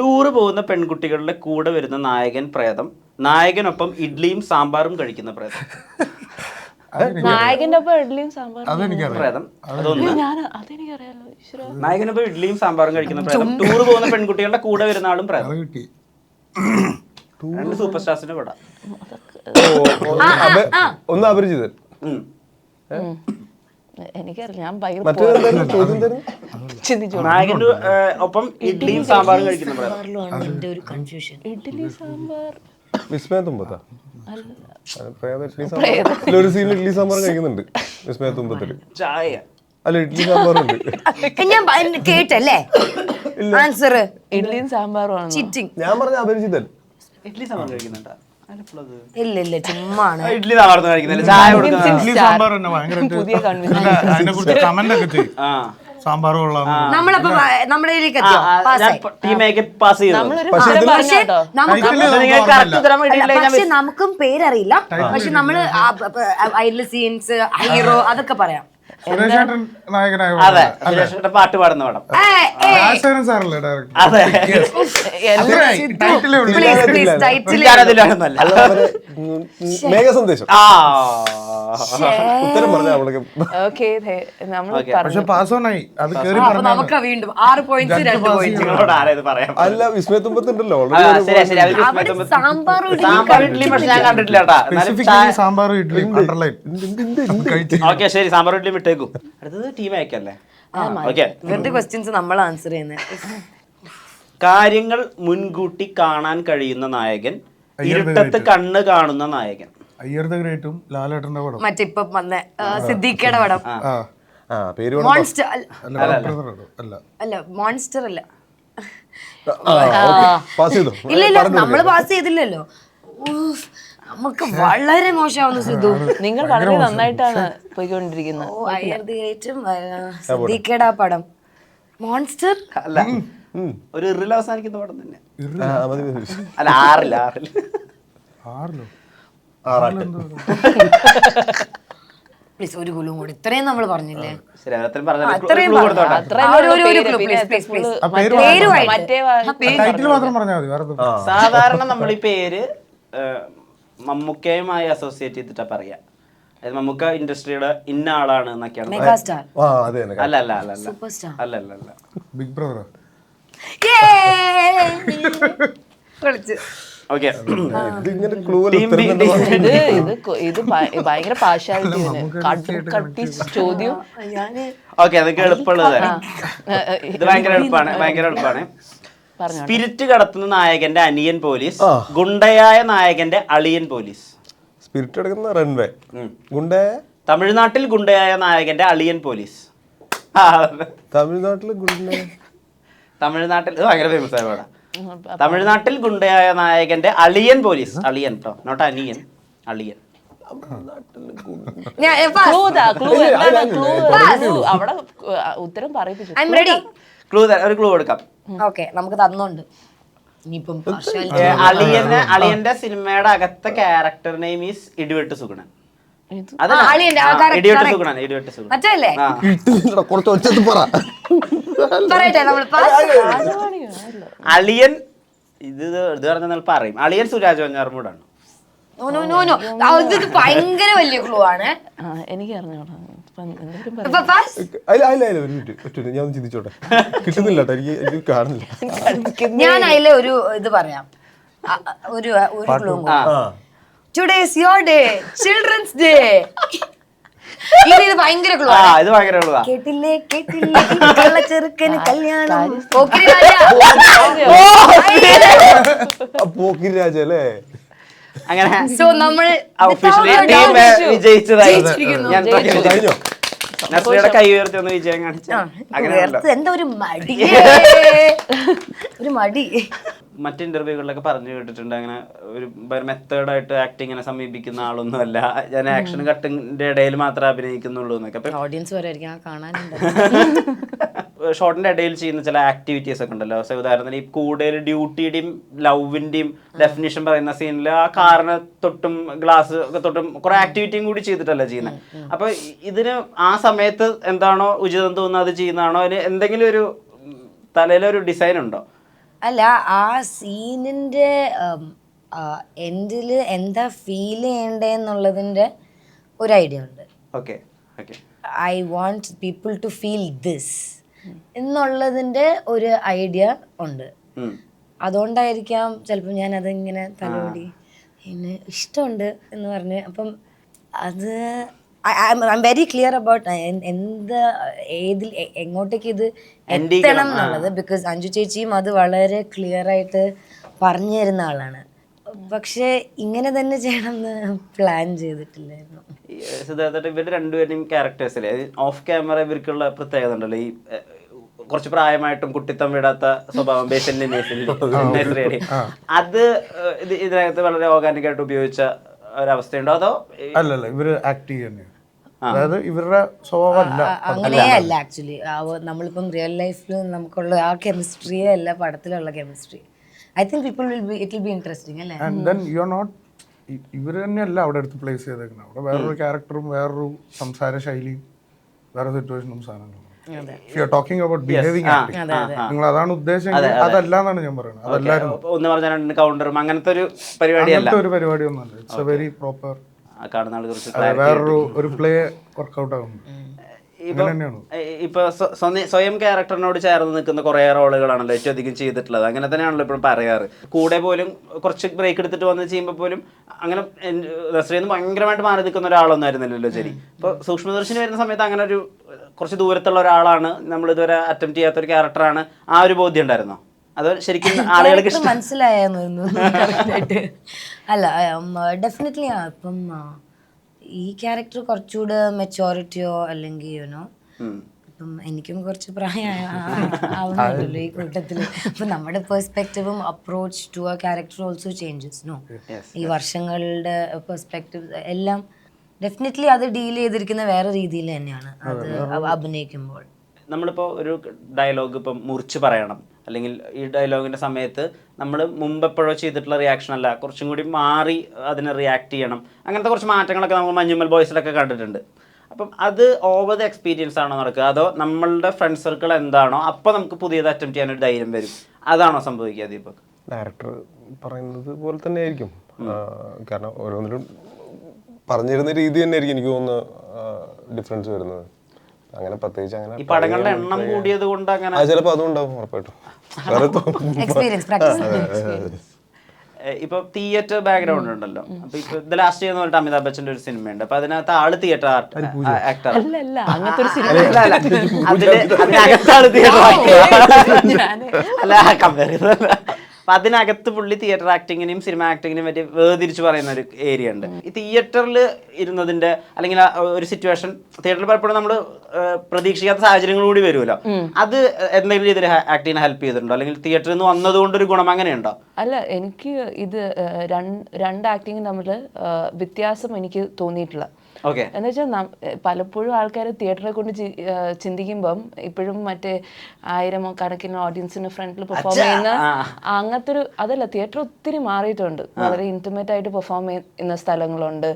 tour പോകുന്ന പെൺകുട്ടികളുടെ കൂടെ വരുന്ന നായകൻ പ്രേതം നായകനൊപ്പം ഇഡ്ലിയും സാമ്പാറും കഴിക്കുന്ന പ്രേതം. നായകന്റെ ഒപ്പം ഇഡ്ഡലിയും സാമ്പാറും അതെനിക്കറിയാം. പ്രേതം. അതൊന്ന്. ഞാൻ അതെനിക്കറിയാലോ ഈശ്വരാ. നായകനൊപ്പം ഇഡ്ലിയും സാമ്പാറും കഴിക്കുന്ന പ്രേതം ടൂറ് പോകുന്ന പെൺകുട്ടികളുടെ കൂടെ വരുന്ന ആളും പ്രേതം. അത് കിട്ടി. രണ്ട് സൂപ്പർ സ്റ്റാർസിന്റെ പടം. ഒന്ന് അപരിചിതൻ. എനിക്കറിയില്ല ഞാൻ നായകന്റെ ഒപ്പം ഇഡ്ലിയും സാമ്പാറും കഴിക്കുന്ന പ്രേതം എന്റെ ഒരു കൺഫ്യൂഷൻ ഇഡ്ഡലി സാമ്പാർ. വിസ്മയ തുമ്പത്താ ഒരു സീൻ ഇഡ്ഡലി സാമ്പാർ കഴിക്കുന്നുണ്ട്. വിസ്മയ തുമ്പത്തിൽ ചായ. അല്ല ഇഡ്ലി സാമ്പാറുണ്ട്. ഞാൻ കേട്ടല്ലേ? ആൻസർ ഇഡ്ഡലിയും സാമ്പാറും ആണ് ഞാൻ പറഞ്ഞ അപരിചിതൻ സാമ്പാർ കഴിക്കുന്നുണ്ടാ? ഇല്ല ഇല്ല ചുമ്മാണ് ഇഡ്ഡലി സാമ്പാർ കഴിക്കുന്നില്ല ചായ സാമ്പാർ തന്നെ പുതിയ കമന്റ് ഒക്കെ ചെയ്യും സാമ്പാർ കൊള്ളാം നമ്മളപ്പോ നമ്മുടെ പക്ഷേ നമുക്ക് പേരറിയില്ല പക്ഷെ നമ്മൾ അതിലെ സീൻസ് ഹീറോ അതൊക്കെ പറയാം അതെ പാട്ട് പാടുന്ന പടം. അതെ. മേഘ സന്ദേശം. ആ. ഉത്തരം പറഞ്ഞ ഓക്കെ നമ്മൾ Okay. പറഞ്ഞു. പക്ഷെ പാസ് ഓൺ ആയി അത് കേറി അപ്പൊ പറഞ്ഞു നമുക്ക് വീണ്ടും ആറ് പോയിന്റ്സ് രണ്ട് പോയിന്റ് നിങ്ങളോട് ആരാ ഇത് പറയാൻ അല്ല വിസ്മയ ആ, ഓൾറെഡി ശരി ശരി അവർ അവിടെ വിസ്മയത്തുമ്പോ- സാമ്പാർ സാമ്പാർ ഇഡ്ഡലി പക്ഷെ ഞാൻ കണ്ടിട്ടില്ല കേട്ടാ. സ്പെസിഫിക്കലി സാമ്പാർ ഇഡ്ഡലി അണ്ടർലൈൻ കഴിച്ചു. ഓക്കെ ശരി സാമ്പാർ ഇഡ്ഡലി വിട്ടേക്കും അടുത്തത് ടീം അയക്കല്ലേ? ഓക്കെ ഇവരുടെ ക്വസ്റ്റ്യൻസ് നമ്മൾ ആൻസർ ചെയ്യുന്നത് കാര്യങ്ങൾ മുൻകൂട്ടി കാണാൻ കഴിയുന്ന നായകൻ ഇരുട്ടത്ത് കണ്ണ് കാണുന്ന നായകൻ. അയ്യർ ദ ഗ്രേറ്റും ലാലേട്ടന്റെ പടം. വന്ന സിദ്ദീഖയുടെ പടം. ആ. ആ. പേര് വേണം മോൺസ്റ്റർ അല്ല. പടം. അല്ല. അല്ല മോൺസ്റ്റർ അല്ല. പാസ് ചെയ്തോ? ഇല്ല ഇല്ല നമ്മൾ പാസ് ചെയ്തില്ലല്ലോ. ഊഫ്, നമുക്ക് വളരെ മോശമാവുന്നു സിദ്ധു. നിങ്ങൾ വളരെ നന്നായിട്ടാണ് പോയിക്കൊണ്ടിരിക്കുന്നത്. ഓ അയ്യർ ദി ഗ്രേറ്റും സിദ്ദീഖയുടെ ആ പടം. മോൺസ്റ്റർ അല്ല. ഒരു ഇറിൽ അവസാനിക്കുന്ന പടം തന്നെ. അല്ല ആറില്ല ആറില്ല ആറിലോ? ആറാട്ട്. പ്ലീസ് ഒരു <laughs> കുലും കൂടി. ഇത്രയും നമ്മൾ പറഞ്ഞില്ലേ? അത്രയും പേര് പേരുമായിട്ട്. വാ- ടൈറ്റിൽ മാത്രം പറഞ്ഞാൽ മതി സാധാരണ നമ്മൾ ഈ പേര് മമ്മൂക്കയുമായി അസോസിയേറ്റ് ചെയ്തിട്ടാ പറയാ. അതായത് മമ്മൂക്ക ഇൻഡസ്ട്രിയുടെ ഇന്ന ആളാണ് എന്നൊക്കെയാണ് പറയുക. മെഗാ സ്റ്റാർ ആ അതെ തന്നെ. അല്ല അല്ല അല്ല അല്ല. സൂപ്പർ സ്റ്റാർ അല്ല അല്ല അല്ല. ബിഗ് ബ്രദർ കളിച്ച് ഓക്കെ ഇത് ഇങ്ങനെ ക്ലൂ ടീം ഇത് ഇത് കൊ- ഇത് ഭയ- ഭയങ്കര പാർഷ്യാലിറ്റി കട്ടി കട്ടി ചോദ്യം. ഞാൻ ഓക്കെ അതൊക്കെ എളുപ്പമുള്ളത്. ഇത് ഭയങ്കര എളുപ്പമാണ് ഭയങ്കര എളുപ്പമാണ് സ്പിരിറ്റ് കടത്തുന്ന നായകന്റെ അനിയൻ പോലീസ് ഗുണ്ടയായ നായകന്റെ അളിയൻ പോലീസ് സ്പിരിറ്റ് കടക്കുന്ന റൺവേ ഗുണ്ട തമിഴ്നാട്ടിൽ ഗുണ്ടയായ നായകന്റെ അളിയൻ പോലീസ് തമിഴ്നാട്ടിൽ ഗുണ്ട തമിഴ്നാട്ടിൽ ഭയങ്കര ഫേമസ് ആയ പാടാ തമിഴ്നാട്ടിൽ ഗുണ്ടയായ നായകന്റെ അളിയൻ പോലീസ് അളിയൻ കേട്ടോ നോട്ട് അനിയൻ അളിയൻ. അവിടെ uh, ഉത്തരം പറയിപ്പിച്ചു ഒരു ക്ലൂ കൊടുക്കാം ഓക്കെ നമുക്ക് തന്നുണ്ട്. ഇനിയിപ്പം partiality. ഏ, അളിയന്റെ സിനിമയുടെ അകത്തെ character name is Idivettu Suganan. ഇത് ആ, അളിയന്റെ, ആ, correct, ഇടിവെട്ട് correct. സുഗുണൻ ഇടിവെട്ട് സുഗുണൻ. മറ്റല്ലേ ആ. കിട്ടുന്നില്ലടാ, കുറച്ച് ഒച്ചത്ത് പറ. പറയട്ടെ നമ്മൾ അളിയൻ ഇത് ഇത് പറഞ്ഞാൽ നിങ്ങൾ പറയും. അളിയൻ സുരാജ് വഞ്ഞാർമൂടാണ് നോ നോ നോ നോ. ഇത് ഭയങ്കര വലിയ ക്ലൂ ആണ്. ആ, എനിക്ക് അറിഞ്ഞോളാം അല്ല അല്ല അല്ല ഒരു മിനിറ്റ് ഒറ്റ ഞാൻ ഒന്ന് ചിന്തിച്ചോട്ടെ. കിട്ടുന്നില്ല കേട്ടോ എനിക്ക് എനിക്ക് കാണുന്നില്ല. ഞാൻ അതിലെ ഒരു ഇത് പറയാം. ഒരു ഒരു today is your day children's day ഇത് ഭയങ്കര ക്ലൂ ആ ഇത് ഭയങ്കര ഉള്ളതാ കേട്ടില്ലേ കേട്ടില്ലേ? കള്ളച്ചെറുക്കന് കല്യാണം. പോക്കിരി രാജ. പോക്കിരി രാജ അല്ലേ? അങ്ങനെ സോ നമ്മൾ officially without a team doubt വിജയിച്ചതായി ഞാൻ കഴിഞ്ഞോ? നസ്രിയുടെ കൈ ഉയർത്തി ഒന്ന് വിജയം കാണിച്ചു. അങ്ങനെ എന്താ ഒരു മടി? <laughs> ഒരു മടി. മറ്റ് ഇന്റർവ്യൂകളിലൊക്കെ പറഞ്ഞു കേട്ടിട്ടുണ്ട്. അങ്ങനെ ഒരു മെത്തേഡായിട്ട് ആക്ടിങ്ങിനെ സമീപിക്കുന്ന ആളൊന്നും അല്ല. ഞാൻ ആക്ഷൻ കട്ടിന്റെ ഇടയിൽ മാത്രമേ അഭിനയിക്കുന്നുള്ളൂ എന്നൊക്കെ. ഓഡിയൻസ് വരെ കാണാനുണ്ട്. <laughs> ഷോട്ടിന്റെ ഇടയിൽ ചെയ്യുന്ന ചില ആക്ടിവിറ്റീസ് ഒക്കെ ഉണ്ടല്ലോ. സോ ഉദാഹരണത്തിന് ഈ കൂടുതൽ ഡ്യൂട്ടിയുടെയും ലവിന്റെയും ഡെഫിനിഷൻ പറയുന്ന സീനിൽ ആ കാറിനെ തൊട്ടും ഗ്ലാസ് ഒക്കെ തൊട്ടും കുറെ ആക്ടിവിറ്റിയും കൂടി ചെയ്തിട്ടല്ല ചെയ്യുന്നത് അപ്പൊ ഇ- ഇതിന് ആ സമയത്ത് എന്താണോ ഉചിതം തോന്നുന്നത് അത് ചെയ്യുന്നതാണോ? അതിന് എന്തെങ്കിലും ഒരു തലയിലൊരു ഡിസൈൻ ഉണ്ടോ? അല്ല ആ സീനിന്റെ എൻഡിൽ എന്താ ഫീൽ ചെയ്യണ്ടേന്നുള്ളതിന്റെ ഒരു ഐഡിയ ഉണ്ട്. Okay okay I want people to feel this എന്നുള്ളതിന്റെ ഒരു ഐഡിയ ഉണ്ട്. അതുകൊണ്ടായിരിക്കാം ചിലപ്പോൾ ഞാൻ അതിങ്ങനെ തലോടി. പിന്നെ ഇഷ്ടമുണ്ട് എന്ന് പറഞ്ഞ് അപ്പം അത് I'm very clear about എന്ത് ഏതിൽ എങ്ങോട്ടേക്ക് ഇത് എത്തണം എന്നുള്ളത് ബിക്കോസ് അഞ്ജു ചേച്ചിയും അത് വളരെ ക്ലിയർ ആയിട്ട് പറഞ്ഞു തരുന്ന ആളാണ്. പക്ഷേ ഇങ്ങനെ തന്നെ ചെയ്യണം എന്ന് പ്ലാൻ ചെയ്തിട്ടില്ലായിരുന്നു. സിദ്ധാർത്ഥ ഇവർ രണ്ടുപേരുടെയും ക്യാരക്ടേഴ്സിലെ ഓഫ് ക്യാമറ ഇവർക്കുള്ള പ്രത്യേകത ഉണ്ടല്ലോ. ഈ കുറച്ച് പ്രായമായിട്ടും കുട്ടിത്തം വിടാത്ത സ്വഭാവം ബേസലിന്റെ <laughs> നേസറിയുടെ അത്. ഇതിനകത്ത് വളരെ ഓർഗാനിക് ആയിട്ട് ഉപയോഗിച്ച ഒരവസ്ഥയുണ്ടോ? അതോ അല്ലല്ല ഇവർ ആക്ട് ചെയ്യുന്നു. അതായത് ഇവരുടെ സ്വഭാവമല്ല. അങ്ങനെയല്ല അങ്ങനെയേ അല്ല ആക്ച്വലി നമ്മളിപ്പം റിയൽ ലൈഫിൽ നമുക്കുള്ള ആ കെമിസ്ട്രിയല്ല പടത്തിലുള്ള chemistry I think people will be it will be interesting അല്ലേ and then you are not ഇവർ തന്നെയല്ല അവിടെ എടുത്ത് പ്ലേസ് ചെയ്തേക്കുന്നത്. അവിടെ വേറൊരു ക്യാരക്ടറും വേറൊരു സംസാര ശൈലിയും വേറെ സിറ്റുവേഷനും സാധനങ്ങളും. You are talking about behaving acting നിങ്ങൾ അതാണ് ഉദ്ദേശിച്ചെങ്കിൽ അതല്ല എന്നാണ് ഞാൻ പറയുന്നത്. അതല്ലായിരുന്നു. ഒന്ന് പറഞ്ഞ രണ്ട് കൗണ്ടറും അങ്ങനത്തെ ഒരു പരിപാടിയല്ല. അങ്ങനത്തെ ഒരു പരിപാടി ഒന്നല്ല ഇറ്റ്സ് എ വെരി പ്രോപ്പർ ആ കാണുന്ന ആൾ കുറച്ച് വേറൊരു ഒരു പ്ലേ വർക്ക്ഔട്ട് ആകുന്നു ഇപ്പൊ സ്വയം ക്യാരക്ടറിനോട് ചേർന്ന് നിൽക്കുന്ന കുറെ റോളുകളാണല്ലോ ഏറ്റവും അധികം ചെയ്തിട്ടുള്ളത്. അങ്ങനെ തന്നെയാണല്ലോ ഇപ്പോഴും പറയാറ്. കൂടെ പോലും കുറച്ച് ബ്രേക്ക് എടുത്തിട്ട് വന്ന് ചെയ്യുമ്പോൾ പോലും അങ്ങനെ നസ്രീന്ന് ഭയങ്കരമായിട്ട് മാറി നിൽക്കുന്ന ഒരാളൊന്നും ആയിരുന്നില്ലല്ലോ ശരി. ഇപ്പൊ സൂക്ഷ്മദർശിനി വരുന്ന സമയത്ത് അങ്ങനെ ഒരു കുറച്ച് ദൂരത്തുള്ള ഒരാളാണ് നമ്മൾ ഇതുവരെ അറ്റംപ്റ്റ് ചെയ്യാത്ത ഒരു ക്യാരക്ടറാണ് ആ ഒരു ബോധ്യം ഉണ്ടായിരുന്നോ? അത് ശരിക്കും <laughs> ആളുകൾക്ക് മനസ്സിലായെന്ന് <laughs> <laughs> അല്ല ഡെഫിനറ്റ്ലി ഇപ്പം ഈ ക്യാരക്ടർ കുറച്ചുകൂടെ മെച്ചോറിറ്റിയോ അല്ലെങ്കിൽ യുനോ. ഇപ്പം എനിക്കും കുറച്ച് പ്രായം ആവുന്നുണ്ടല്ലോ ഈ കൂട്ടത്തിൽ. അപ്പൊ നമ്മുടെ പെർസ്പെക്റ്റീവും അപ്രോച്ച് ടു ആ ക്യാരക്ടർ ഓൾസോ ചേഞ്ചസ് നോ ഈ വർഷങ്ങളുടെ പെർസ്പെക്റ്റീവ് എല്ലാം ഡെഫിനറ്റ്ലി അത് ഡീൽ ചെയ്തിരിക്കുന്ന വേറെ രീതിയിൽ തന്നെയാണ്. അത് അഭിനയിക്കുമ്പോൾ. നമ്മളിപ്പോൾ ഒരു ഡയലോഗ് ഇപ്പം മുറിച്ച് പറയണം. അല്ലെങ്കിൽ ഈ ഡയലോഗിന്റെ സമയത്ത് നമ്മൾ മുമ്പ് എപ്പോഴോ ചെയ്തിട്ടുള്ള റിയാക്ഷൻ അല്ല കുറച്ചും കൂടി മാറി അതിനെ റിയാക്ട് ചെയ്യണം. അങ്ങനത്തെ കുറച്ച് മാറ്റങ്ങളൊക്കെ നമ്മൾ മഞ്ഞുമൽ ബോയ്സിലൊക്കെ കണ്ടിട്ടുണ്ട്. അപ്പം അത് ഓവർ ദ എക്സ്പീരിയൻസ് ആണോ നടക്കുക? അതോ നമ്മളുടെ ഫ്രണ്ട് സർക്കിൾ എന്താണോ? അപ്പോൾ നമുക്ക് പുതിയത് അറ്റംപ്റ്റ് ചെയ്യാനൊരു ധൈര്യം വരും. അതാണോ സംഭവിക്കുക ദീപക്? ഡയറക്ടർ പറയുന്നത് പോലെ തന്നെ ആയിരിക്കും. കാരണം ഓരോന്നിലും പറഞ്ഞിരുന്ന രീതി തന്നെ ആയിരിക്കും എനിക്ക് തോന്നുന്നു ഡിഫറൻസ് വരുന്നത്. അങ്ങനെ പ്രത്യേകിച്ച് അങ്ങനെ ഈ പടങ്ങളുടെ എണ്ണം കൂടിയത് കൊണ്ട് അങ്ങനെ ആ ചിലപ്പോൾ അതും ഉണ്ടാവും ഉറപ്പായിട്ടും. എക്സ്പീരിയൻസ് പ്രാക്ടീസ് ഏഹ് ഇപ്പൊ തിയേറ്റർ ബാക്ക്ഗ്രൗണ്ട് ഉണ്ടല്ലോ. അപ്പൊ ഇപ്പൊ ഇത് ലാസ്റ്റ് ചെയ്യുന്ന പറഞ്ഞിട്ട് അമിതാഭ് ബച്ചന്റെ ഒരു സിനിമയുണ്ട്. അപ്പൊ അതിനകത്ത് ആൾ തിയേറ്റർ ആക്ടർ അല്ല അല്ല അങ്ങനത്തെ ഒരു സിനിമ അതിൽ അതിനകത്താണ് തിയേറ്റർ <laughs> <laughs> അല്ല കമ്പയർ ചെയ്തല്ല അപ്പൊ അതിനകത്ത് പുള്ളി തിയേറ്റർ ആക്ടിങ്ങിനെയും സിനിമ ആക്ടിങ്ങിനെയും പറ്റി വേർതിരിച്ച് പറയുന്ന ഒരു ഏരിയ ഉണ്ട്. ഈ തിയേറ്ററിൽ ഇരുന്നതിന്റെ അല്ലെങ്കിൽ ഒരു സിറ്റുവേഷൻ തിയേറ്ററിൽ പലപ്പോഴും നമ്മൾ പ്രതീക്ഷിക്കാത്ത സാഹചര്യങ്ങൾ കൂടി വരുമല്ലോ. അത് എന്തെങ്കിലും രീതിയിൽ ആക്ട് ചെയ്യാൻ ഹെൽപ്പ് ചെയ്തിട്ടുണ്ടോ? അല്ലെങ്കിൽ തിയേറ്ററിൽ നിന്ന് വന്നതുകൊണ്ട് ഒരു ഗുണം അങ്ങനെയുണ്ടോ അല്ല എനിക്ക് ഇത് രണ്ട് ആക്ടിങ് തമ്മിൽ വ്യത്യാസം എനിക്ക് തോന്നിയിട്ടില്ല. ഓക്കെ എന്ന് വെച്ചാൽ പലപ്പോഴും ആൾക്കാർ തിയേറ്ററെ കൊണ്ട് ചിന്തിക്കുമ്പം ഇപ്പോഴും മറ്റേ ആയിരം കണക്കിന് ഓഡിയൻസിന് ഫ്രണ്ടിൽ പെർഫോം ചെയ്യുന്ന അങ്ങനത്തെ ഒരു അതല്ല തിയേറ്റർ ഒത്തിരി മാറിയിട്ടുണ്ട്. വളരെ ഇന്റിമേറ്റ് ആയിട്ട് പെർഫോം ചെയ്യുന്ന സ്ഥലങ്ങളുണ്ട്.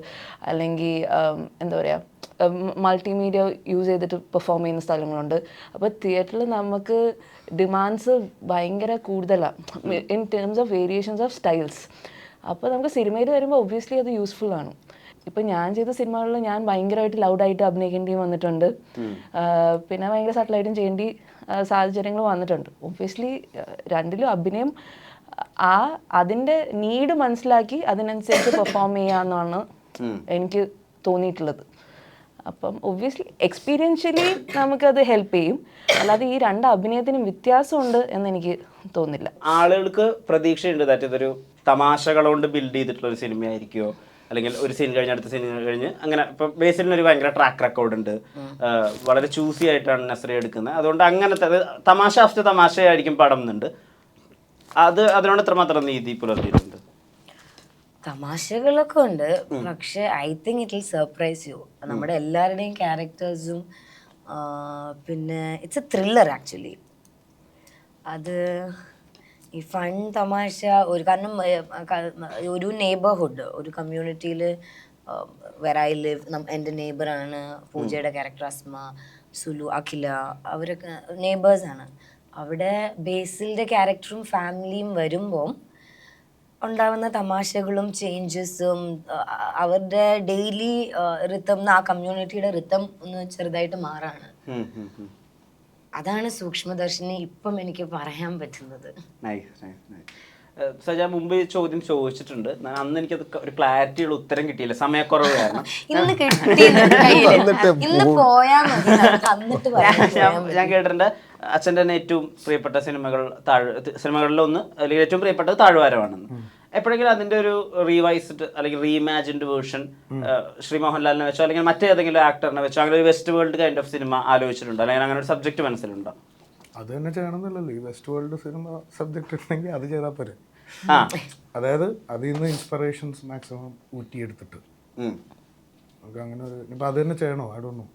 അല്ലെങ്കിൽ എന്താ പറയുക മൾട്ടിമീഡിയ യൂസ് ചെയ്തിട്ട് പെർഫോം ചെയ്യുന്ന സ്ഥലങ്ങളുണ്ട്. അപ്പോൾ തിയേറ്ററിൽ നമുക്ക് ഡിമാൻഡ്സ് ഭയങ്കര കൂടുതലാണ് in terms of variations of styles അപ്പോൾ നമുക്ക് സിനിമയിൽ വരുമ്പോൾ ഒബ്വിയസ്ലി അത് യൂസ്ഫുൾ ആണ്. ഇപ്പം ഞാൻ ചെയ്ത സിനിമകളിൽ ഞാൻ ഭയങ്കരമായിട്ട് ലൗഡായിട്ട് അഭിനയിക്കേണ്ടി വന്നിട്ടുണ്ട്. പിന്നെ ഭയങ്കര സട്ടിലായിട്ടും ചെയ്യേണ്ടി സാഹചര്യങ്ങൾ വന്നിട്ടുണ്ട്. ഒബ്വിയസ്ലി രണ്ടിലും അഭിനയം ആ അതിന്റെ നീഡ് മനസ്സിലാക്കി അതിനനുസരിച്ച് പെർഫോം ചെയ്യാമെന്നാണ് എനിക്ക് തോന്നിയിട്ടുള്ളത്. അപ്പം ഒബ്വിയസ്ലി എക്സ്പീരിയൻഷ്യലി നമുക്കത് ഹെൽപ്പ് ചെയ്യും. അല്ലാതെ ഈ രണ്ട് അഭിനയത്തിനും വ്യത്യാസമുണ്ട് എന്ന് എനിക്ക് തോന്നില്ല. ആളുകൾക്ക് പ്രതീക്ഷയുണ്ട് ദാറ്റ് ഇതൊരു തമാശകൾ ബിൽഡ് ചെയ്തിട്ടുള്ള ഒരു സിനിമയായിരിക്കുമോ അല്ലെങ്കിൽ ഒരു സീൻ കഴിഞ്ഞ് അടുത്ത സീൻ കഴിഞ്ഞ് അങ്ങനെ ഇപ്പം ബേസിലിന് ഒരു ഭയങ്കര ട്രാക്ക് റെക്കോർഡ് ഉണ്ട്. വളരെ ചൂസി ആയിട്ടാണ് നസ്രി എടുക്കുന്നത്. അതുകൊണ്ട് അങ്ങനത്തെ തമാശ ആഫ്റ്റർ തമാശയായിരിക്കും പടം എന്നുണ്ട്. അത് അതിനോട് എത്രമാത്രം നീതി പുലർത്തിയിട്ടുണ്ട്? തമാശകളൊക്കെ ഉണ്ട്. പക്ഷെ I think it will surprise you നമ്മുടെ എല്ലാവരുടെയും ക്യാരക്ടേഴ്സും പിന്നെ ഇറ്റ്സ് എ ത്രില്ലർ ആക്ച്വലി അത് ഈ ഫൺ തമാശ ഒരു കാരണം ഒരു നെയ്ബർഹുഡ് ഒരു കമ്മ്യൂണിറ്റിയിൽ വെർ ഐ ലിവ് എന്റെ നെയ്ബറാണ് പൂജയുടെ ക്യാരക്ടർ അസ്മ സുലു അഖില അവരൊക്കെ നെയ്ബേഴ്സാണ് അവിടെ ബേസിലിന്റെ ക്യാരക്ടറും ഫാമിലിയും വരുമ്പം ഉണ്ടാവുന്ന തമാശകളും ചേഞ്ചസും അവരുടെ ഡെയിലി റിത്തം ആ കമ്മ്യൂണിറ്റിയുടെ റിത്തം ഒന്ന് ചെറുതായിട്ട് മാറാണ്. അതാണ് സൂക്ഷ്മദർശിനി ഇപ്പം എനിക്ക് പറയാൻ പറ്റുന്നത്. സജ മുമ്പ് ചോദ്യം ചോദിച്ചിട്ടുണ്ട്. ഞാൻ അന്ന് എനിക്ക് ഒരു ക്ലാരിറ്റിയുള്ള ഉത്തരം കിട്ടിയില്ല. സമയക്കുറവ് കാരണം. <laughs> ഇന്ന് കിട്ടി ഇന്ന് പോയാൽ ഞാൻ കേട്ടിട്ടുണ്ട്. അച്ഛന്റെ തന്നെ ഏറ്റവും പ്രിയപ്പെട്ട സിനിമകൾ താഴ് സിനിമകളിലൊന്ന് അല്ലെങ്കിൽ ഏറ്റവും പ്രിയപ്പെട്ടത് താഴ്വാരമാണെന്ന്. എപ്പോഴെങ്കിലും അതിന്റെ ഒരു റീവൈസ്ഡ് അല്ലെങ്കിൽ റീഇമാജിൻഡ് വേർഷൻ ശ്രീ മോഹൻലാലിനെ വെച്ചോ അല്ലെങ്കിൽ മറ്റേതെങ്കിലും ആക്ടറിനെ വെച്ചോ അങ്ങനെ ഒരു Westworld kind of cinema ആലോചിച്ചിട്ടുണ്ടോ. അല്ലെങ്കിൽ അങ്ങനെ ഒരു സബ്ജക്ട് മനസ്സിലുണ്ടോ? അത് തന്നെ ചെയ്യണമെന്നില്ലല്ലോ. ഈ വെസ്റ്റ് വേൾഡ് സിനിമ സബ്ജക്റ്റ് ഉണ്ടെങ്കിൽ അത് ചെയ്താൽ പോരെ. അതായത് അതിൽ നിന്ന് ഇൻസ്പിറേഷൻസ് മാക്സിമം ഊറ്റിയെടുത്തിട്ട്. നമുക്ക് അങ്ങനെ ഒരു ഇപ്പം അത് തന്നെ ചെയ്യണോ? അതൊന്നും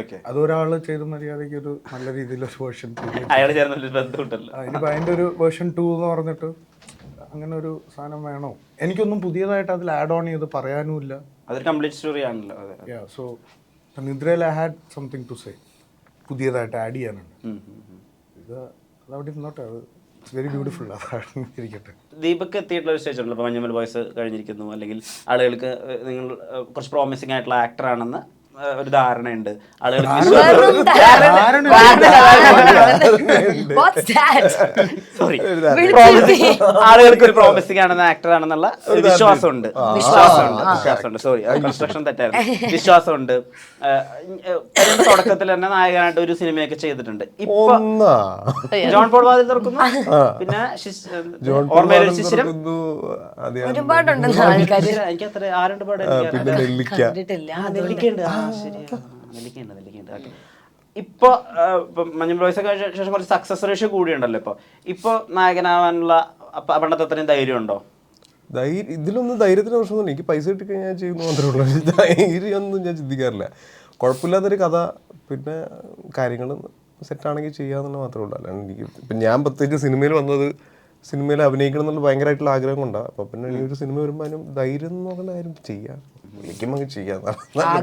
ഓക്കെ അത് ഒരാൾ ചെയ്ത മര്യാദയ്ക്ക് ഒരു നല്ല രീതിയിലൊരു വേർഷൻ ഇനിയിപ്പോൾ അതിന്റെ ഒരു വേർഷൻ ടു എന്ന് പറഞ്ഞിട്ട് അങ്ങനെ ഒരു സാധനം വേണോ? എനിക്കൊന്നും പുതിയതായിട്ട് അതിൽ ആഡ് ഓൺ ചെയ്ത് പറയാനുമില്ല അതൊരു കംപ്ലീറ്റ് സ്റ്റോറി ആണല്ലോ അതെ. So നിദ്രയിൽ I had something to say പുതിയതായിട്ട് ആഡ് ചെയ്യാനുണ്ട്. ഇത് അതവിടെ ഇരുന്നോട്ടെ അത് വെരി ബ്യൂട്ടിഫുൾ ഇരിക്കട്ടെ. ദീപക് എത്തിയിട്ടുള്ള ഒരു സ്റ്റേജ് ഉണ്ടല്ലോ ഇപ്പോൾ മഞ്ഞമ്മൽ ബോയ്സ് കഴിഞ്ഞിരിക്കുന്നു. അല്ലെങ്കിൽ ആളുകൾക്ക് നിങ്ങൾ കുറച്ച് പ്രോമിസിംഗ് ആയിട്ടുള്ള ആക്ടർ ആണെന്ന് ഒരു ധാരണയുണ്ട്. <laughs> ആളുകൾക്ക്. ഒരു പ്രോമിസിംഗ് ആണെന്ന ആക്ടർ ആണെന്നുള്ള വിശ്വാസമുണ്ട്. വിശ്വാസമുണ്ട്. വിശ്വാസമുണ്ട്. സോറി കൺസ്ട്രക്ഷൻ തെറ്റായിരുന്നു. വിശ്വാസമുണ്ട്. തുടക്കത്തിൽ തന്നെ നായകനായിട്ട് ഒരു സിനിമയൊക്കെ ചെയ്തിട്ടുണ്ട്. ഇപ്പൊ ജോൺ പോൾ വാതിൽ തുറക്കുന്നു. പിന്നെ ഓർമ്മയിലൊരു ശിശിരം. ആൾക്കാര്. എനിക്ക് അത്ര ആരുണ്ട് പാടില്ല നെല്ലിക്ക. നെല്ലിക്കയുണ്ട് നെല്ലിക്കയുണ്ട് ഓക്കെ. ഇപ്പൊ മഞ്ഞൾ ബോയ്സ് ഒക്കെ കഴിഞ്ഞ ശേഷം കുറച്ച് സക്സസ് റേഷ്യോ കൂടിയുണ്ടല്ലോ ഇപ്പൊ. ഇപ്പൊ നായകനാവാനുള്ള പണ്ടത്തെ അത്രയും ധൈര്യം ഉണ്ടോ ധൈര്യം ഇതിലൊന്നും ധൈര്യത്തിന് പ്രശ്നമൊന്നും എനിക്ക് പൈസ കിട്ടി കഴിഞ്ഞാൽ ചെയ്യുന്നു മാത്രമേ ഉള്ളൂ. <laughs> ധൈര്യമൊന്നും ഞാൻ ചിന്തിക്കാറില്ല. കുഴപ്പമില്ലാത്തൊരു കഥ പിന്നെ കാര്യങ്ങൾ സെറ്റാണെങ്കിൽ ചെയ്യാന്നുള്ള മാത്രമേ ഉള്ളൂ. അല്ലാണ്ട് എനിക്ക് ഇപ്പം ഞാൻ പ്രത്യേകിച്ച് സിനിമയിൽ വന്നത് സിനിമയിൽ അഭിനയിക്കണം എന്നുള്ള ഭയങ്കരമായിട്ടുള്ള ആഗ്രഹം കൊണ്ടാണ് അപ്പോൾ പിന്നെ ഈ ഒരു സിനിമ വരുമ്പോൾ അതിനും ധൈര്യം എന്ന് പറയുന്ന കാര്യം ചെയ്യാം. വിളിക്കുമ്പോൾ അങ്ങ് ചെയ്യാം.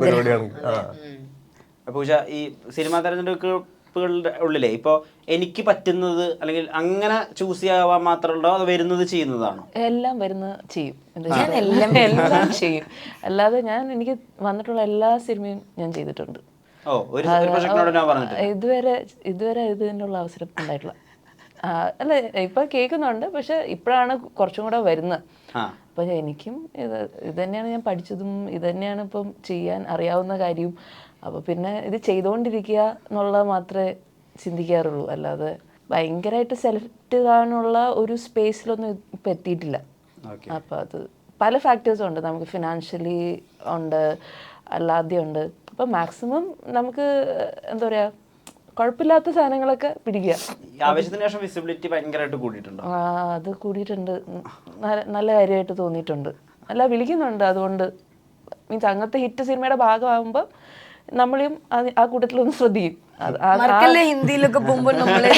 പരിപാടിയാണ് ആ പൂജ ഈ സിനിമാ തെരഞ്ഞെടുപ്പുകളുടെ ഉള്ളിലെ ഇപ്പൊ എനിക്ക് പറ്റുന്നത് അല്ലെങ്കിൽ അങ്ങനെ ചൂസ് ചെയ്യാൻ മാത്രമുണ്ടോ അത് വരുന്നത് ചെയ്യുന്നതാണോ? എല്ലാം വരുന്ന ചെയ്യും. ഞാൻ എല്ലാം എല്ലാം ചെയ്യും. അല്ലാതെ ഞാൻ എനിക്ക് വന്നിട്ടുള്ള എല്ലാ സിനിമയും ഞാൻ ചെയ്തിട്ടുണ്ട്. ഓ ഒരു ഒരു ഞാൻ പറഞ്ഞിട്ട് ഇതുവരെ ഇതുവരെ ഇതിനുള്ള അവസരം ഉണ്ടായിട്ടില്ല. ആ, അല്ല ഇപ്പൊ കേൾക്കുന്നുണ്ട് പക്ഷെ ഇപ്പോഴാണ് കുറച്ചും കൂടെ വരുന്നത്. അപ്പൊ എനിക്കും ഇത് ഇത് തന്നെയാണ് ഞാൻ പഠിച്ചതും ഇത് തന്നെയാണ് ഇപ്പം ചെയ്യാൻ അറിയാവുന്ന കാര്യവും. അപ്പൊ പിന്നെ ഇത് ചെയ്തുകൊണ്ടിരിക്കുക എന്നുള്ളത് മാത്രമേ ചിന്തിക്കാറുള്ളൂ. അല്ലാതെ ഭയങ്കരമായിട്ട് സെലക്ട് ചെയ്യാനുള്ള ഒരു സ്പേസിലൊന്നും ഇപ്പം എത്തിയിട്ടില്ല അപ്പൊ അത് പല ഫാക്ടേഴ്സും ഉണ്ട്. നമുക്ക് ഫിനാൻഷ്യലി ഉണ്ട് അല്ലാതെ ഉണ്ട്. അപ്പൊ മാക്സിമം നമുക്ക് എന്താ പറയുക കുഴപ്പമില്ലാത്ത സാധനങ്ങളൊക്കെ പിടിക്കുക. ആവശ്യത്തിന് ശേഷം വിസിബിലിറ്റി ഭയങ്കരമായിട്ട് കൂടിയിട്ടുണ്ട്? ആ, അത് കൂടിയിട്ടുണ്ട്. നല്ല- നല്ല കാര്യമായിട്ട് തോന്നിയിട്ടുണ്ട്. അല്ല വിളിക്കുന്നുണ്ട്. അതുകൊണ്ട് മീൻസ് അങ്ങനത്തെ ഹിറ്റ് സിനിമയുടെ ഭാഗമാകുമ്പോൾ നമ്മളെയും അത് ആ കൂട്ടത്തിലൊന്ന് ശ്രദ്ധിക്കും. അത് ആ- ആ- മറക്കല്ലേ ഹിന്ദിയിലൊക്കെ പോകുമ്പോൾ നമ്മളെ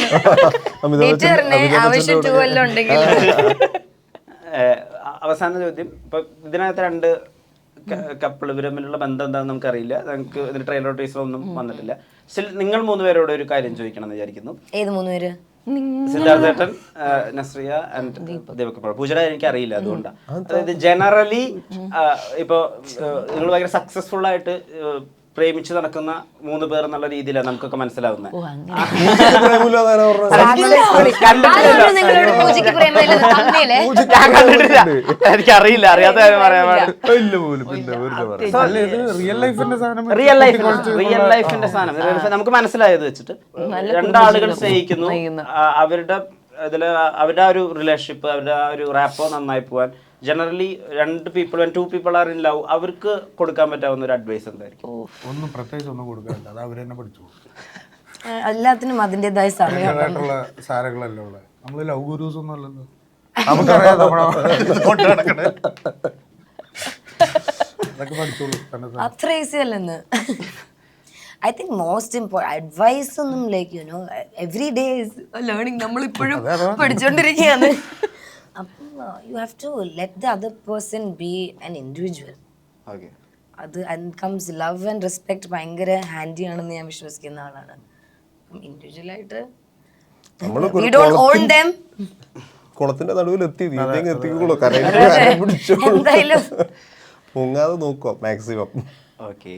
അമിതാഭ് ബച്ചൻ- പറഞ്ഞേ അമിതാഭ് ആവശ്യം ബച്ചന്റെ ടൂ എല്ലാം ഉണ്ടെങ്കിൽ. ഏഹ് അ- അവസാന ചോദ്യം. ഇപ്പൊ ഇതിനകത്ത് രണ്ട് കപ്പിൾ ഇവർ തമ്മിലുള്ള ബന്ധം എന്താണെന്ന് നമുക്കറിയില്ല. നമുക്ക് ഇതിന്റെ ട്രെയിലർ ടീസർ ഒന്നും വന്നിട്ടില്ല. സ്റ്റിൽ നിങ്ങൾ മൂന്ന് പേരോട് ഒരു കാര്യം ചോദിക്കണം എന്ന് വിചാരിക്കുന്നു. ഏത് മൂന്ന് പേര്? സിദ്ധാർത്ഥേട്ടൻ നസ്രിയ ആൻഡ് ദീപക്. പൂജയുടെ എനിക്ക് അറിയില്ല അതുകൊണ്ടാണ് അതായത് ജനറലി ഇപ്പൊ നിങ്ങൾ ഭയങ്കര സക്സസ്ഫുൾ ആയിട്ട് പ്രേമിച്ച് നടക്കുന്ന മൂന്ന് പേർ എന്നുള്ള രീതിയിലാണ് നമുക്കൊക്കെ മനസ്സിലാവുന്നത് വെറുതെ പറയാം ഇത് റിയൽ ലൈഫിന്റെ സാധനം റിയൽ ലൈഫ് റിയൽ ലൈഫിന്റെ സാധനം നമുക്ക് മനസ്സിലായത് വെച്ചിട്ട് രണ്ടാളുകൾ സ്നേഹിക്കുന്നു അവരുടെ ഇതിൽ അവരുടെ ആ ഒരു റിലേഷൻഷിപ്പ് അവരുടെ ആ ഒരു റാപ്പോ നന്നായി പോവാൻ ജനറലി രണ്ട് people two people are in love അവർക്ക് കൊടുക്കാൻ പറ്റാവുന്ന ഒരു അഡ്വൈസ് എന്തായിരിക്കും? ഒന്നും പ്രത്യേകിച്ച് ഒന്നും കൊടുക്കാനില്ല അത് അവരെന്നെ പഠിച്ചു എല്ലാത്തിനും അതിന്റെതായ സമയമായിട്ടുള്ള സാരങ്ങളല്ലേ ഉള്ളത് നമ്മൾ ലവ് ഗുരൂസ് ഒന്നും അല്ലല്ലോ. <laughs> നമുക്കറിയാം അതൊക്കെ പഠിച്ചോളൂ തന്നെ അത്ര ഈസി അല്ലെന്ന്. I think most important advice ഒന്നും like you know every day learning നമ്മളിപ്പോഴും പഠിച്ചുകൊണ്ടിരിക്കുകയാണ് you have to let the other person be an individual okay അത് കംസ് ലവ് ആൻഡ് റെസ്പെക്ട് ഭയങ്കര ഹാൻഡി ആണെന്ന് ഞാൻ വിശ്വസിക്കുന്ന ആളാണ്. ഇൻഡിവിജ്വലായിട്ട് നമ്മൾ വി ഡോണ്ട് ഓൺ ദം കുളത്തിന്റെ നടുവിൽ എത്തി നീന്തെങ്കിൽ എത്തിക്കുള്ളൂ കരയിൽ പിടിച്ചോ എന്തായാലും പൊങ്ങാതെ നോക്കുക മാക്സിമം ഓക്കെ